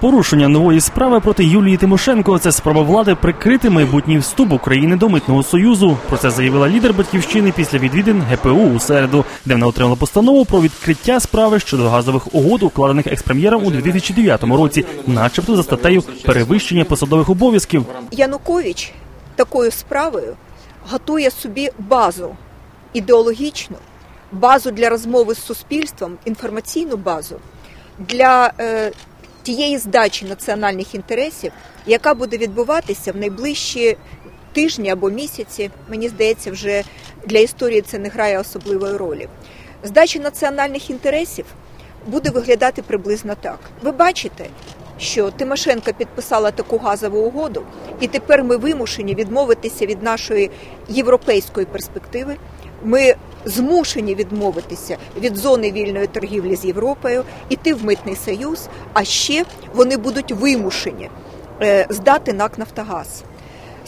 Порушення нової справи проти Юлії Тимошенко це спроба влади прикрити майбутній вступ України до митного союзу. Про це заявила лідер батьківщини після відвідин ГПУ у середу, де вона отримала постанову про відкриття справи щодо газових угод, укладених експрем'єром у 2009 році, начебто за статтею перевищення посадових обов'язків. Янукович такою справою готує собі базу ідеологічну, базу для розмови з суспільством, інформаційну базу для е, тієї здачі національних інтересів, яка буде відбуватися в найближчі тижні або місяці. Мені здається, вже для історії це не грає особливої ролі. Здача національних інтересів буде виглядати приблизно так. Ви бачите, що Тимошенко підписала таку газову угоду, і тепер ми вимушені відмовитися від нашої європейської перспективи. Ми змушені відмовитися від зони вільної торгівлі з Європою, іти в митний союз. А ще вони будуть вимушені е, здати НАК Нафтогаз.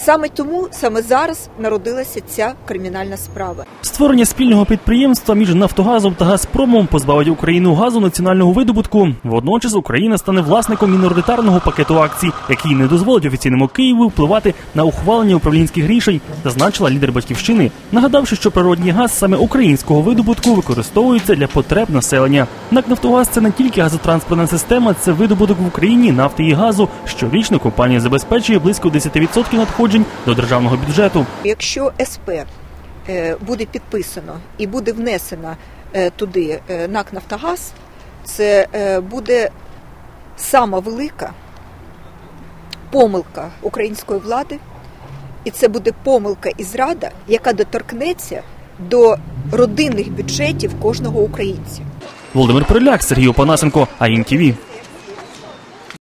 Саме тому саме зараз народилася ця кримінальна справа. Створення спільного підприємства між Нафтогазом та Газпромом позбавить Україну газу національного видобутку. Водночас Україна стане власником міноритарного пакету акцій, який не дозволить офіційному Києву впливати на ухвалення управлінських рішень, зазначила лідер батьківщини, нагадавши, що природній газ саме українського видобутку використовується для потреб населення. НАК Нафтогаз це не тільки газотранспортна система, це видобуток в Україні нафти і газу. Щорічно компанія забезпечує близько 10% надходжень до державного бюджету. Якщо СП е, буде підписано і буде внесено е, туди е, НАК Нафтогаз, це буде сама велика помилка української влади, і це буде помилка і зрада, яка доторкнеться до родинних бюджетів кожного українця. Володимир Приляк, Сергій Опанасенко, АІН ТІВІ.